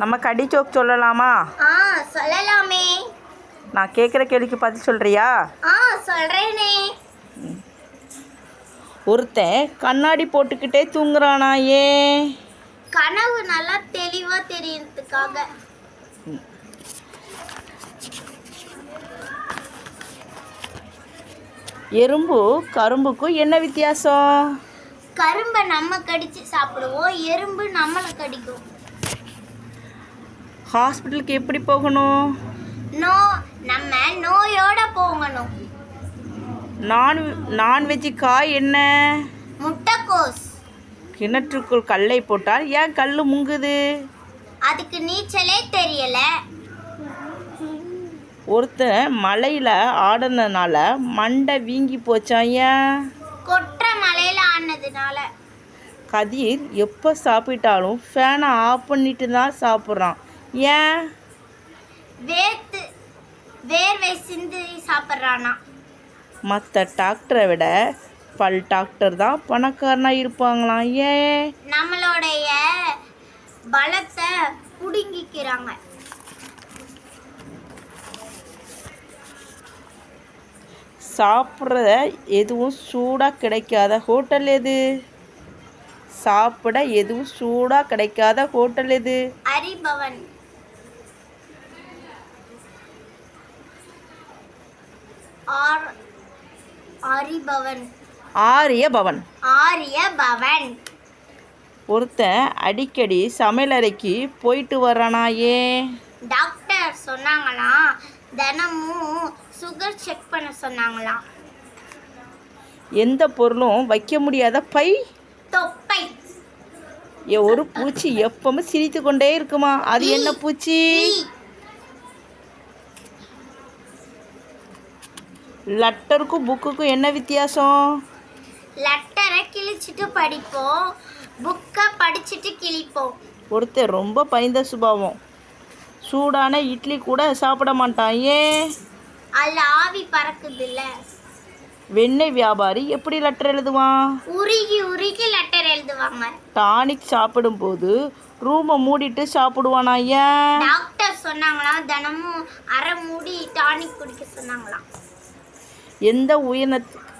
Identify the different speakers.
Speaker 1: நம்ம கடி ஜோக் சொல்லலாமா?
Speaker 2: ஆ சொல்லலாமே.
Speaker 1: நான் கேட்குற கேள்விக்கு பதில் சொல்கிறியா
Speaker 2: ஆ சொல்றேனே.
Speaker 1: ஒருத்தன் கண்ணாடி போட்டுக்கிட்டே தூங்குறானா ஏன்?
Speaker 2: கனவு நல்லா தெளிவா தெரியறதுக்காக.
Speaker 1: எறும்பு கரும்புக்கும் என்ன வித்தியாசம்?
Speaker 2: கரும்பை நம்ம கடிச்சு சாப்பிடுவோம் எறும்பு நம்மளை கடிக்கும்.
Speaker 1: ஹாஸ்பிட்டலுக்கு எப்படி போகணும்?
Speaker 2: நோ நம்ம நோயோட போகணும்.
Speaker 1: நான் நான்வெஜ்ஜு காய் என்ன?
Speaker 2: முட்டைக்கோஸ்.
Speaker 1: கிணற்றுக்குள் கல்லை போட்டால் ஏன் கல் முங்குது?
Speaker 2: அதுக்கு நீச்சலே தெரியல.
Speaker 1: ஒருத்தன் மலையில் ஆடினதுனால மண்டை வீங்கி போச்சான் ஏன்?
Speaker 2: கொற்ற மலையில ஆனதுனால
Speaker 1: கதிர் எப்போ சாப்பிட்டாலும் ஃபேனை ஆஃப் பண்ணிட்டு தான் சாப்பிட்றான். ஏன்
Speaker 2: வேர்த்து வேர்வை சிந்து சாப்பிட்றானா?
Speaker 1: மற்ற டாக்டரை விட பல் டாக்டர் தான் பணக்காரனாக இருப்பாங்களாம். ஏன்
Speaker 2: நம்மளுடைய பலத்தை புடுங்கிக்கிறாங்க.
Speaker 1: சாப்பிட்ற எதுவும் சூடாக கிடைக்காத ஹோட்டல் எது? சாப்பிட எதுவும் சூடாக கிடைக்காத ஹோட்டல் எது?
Speaker 2: அரிபவன். ஆர் அரிபவன்
Speaker 1: ஆரிய பவன்
Speaker 2: ஆரிய பவன்
Speaker 1: ஒருத்தன் அடிக்கடி சமையலறைக்கு போயிட்டு வர்றானா ஏன்
Speaker 2: டாக்டர் சொன்னாங்களாம். தினமும் சுகர் செக் பண்ண சொன்னாங்களாம்.
Speaker 1: எந்த பொருளும் வைக்க முடியாத பை?
Speaker 2: தொப்பை.
Speaker 1: ஒரு பூச்சி எப்பவும் சிரித்து கொண்டே இருக்குமா? அது என்ன பூச்சி? லெட்டருக்கும் புக்குக்கும் என்ன வித்தியாசம்?
Speaker 2: லெட்டரை கிழிச்சிட்டு படிப்போம். புக்கை படிச்சுட்டு கிழிப்போம்.
Speaker 1: ஒருத்தர் ரொம்ப பயந்த சுபாவம். சூடான இட்லி கூட சாப்பிட மாட்டான். ஏன்?
Speaker 2: அதில் ஆவி பறக்குதுல்ல.
Speaker 1: வெண்ணெய் வியாபாரி எப்படி லெட்டர் எழுதுவான்?
Speaker 2: உருகி உருகி லெட்டர் எழுதுவாங்க.
Speaker 1: டானிக் சாப்பிடும்போது ரூமை மூடிட்டு சாப்பிடுவானா? ஏன்?
Speaker 2: டாக்டர் சொன்னாங்களாம் தினமும் அரை மூடி டானிக் குடிக்க சொன்னாங்களாம்.
Speaker 1: எந்த உயிரினத்துக்கு